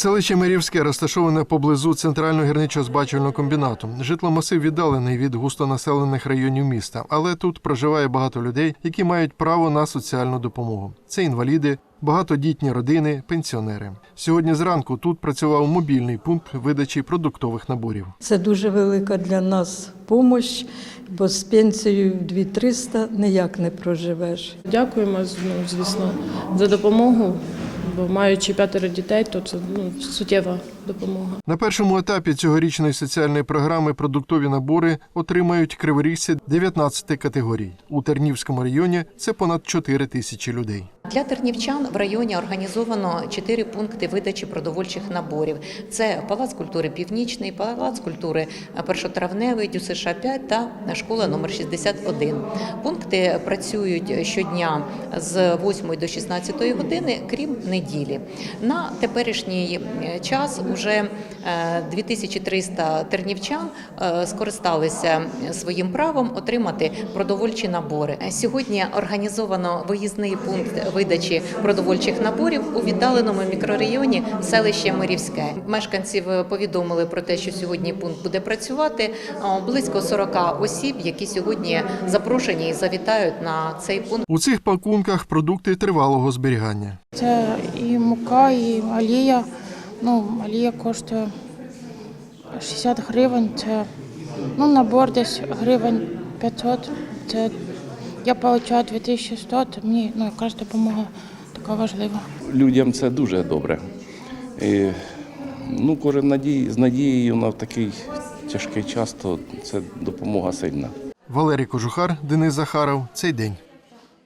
Селище Мирівське розташоване поблизу центрального гірничо-збачувального комбінату. Житломасив віддалений від густонаселених районів міста, але тут проживає багато людей, які мають право на соціальну допомогу. Це інваліди, багатодітні родини, пенсіонери. Сьогодні зранку тут працював мобільний пункт видачі продуктових наборів. Це дуже велика для нас допомога, бо з пенсією 2300 ніяк не проживеш. Дякуємо, ну, звісно, за допомогу. Бо маючи п'ятеро дітей, то це ну, суттєва допомога. На першому етапі цьогорічної соціальної програми продуктові набори отримають криворіжці 19 категорій. У Тернівському районі це понад 4 тисячі людей. Для тернівчан в районі організовано чотири пункти видачі продовольчих наборів. Це Палац культури Північний, Палац культури Першотравневий, ДЮСШ 5 та школа номер 61. Пункти працюють щодня з 8 до 16 години, крім неділі. На теперішній час уже е, 2300 тернівчан е, скористалися своїм правом отримати продовольчі набори. Сьогодні організовано виїзний пункт видачі продовольчих наборів у віддаленому мікрорайоні селище Мирівське. Мешканців повідомили про те, що сьогодні пункт буде працювати. Близько 40 осіб, які сьогодні запрошені і завітають на цей пункт. У цих пакунках продукти тривалого зберігання. Це і мука, і олія. Ну, олія коштує 60 гривень. Це ну, набор десь гривень 500. Це я отримую 2100, то мені ну, якраз допомога така важлива. людям це дуже добре. І, ну, кожен надій, з надією на такий тяжкий час, то це допомога сильна. Валерій Кожухар, Денис Захаров. Цей день.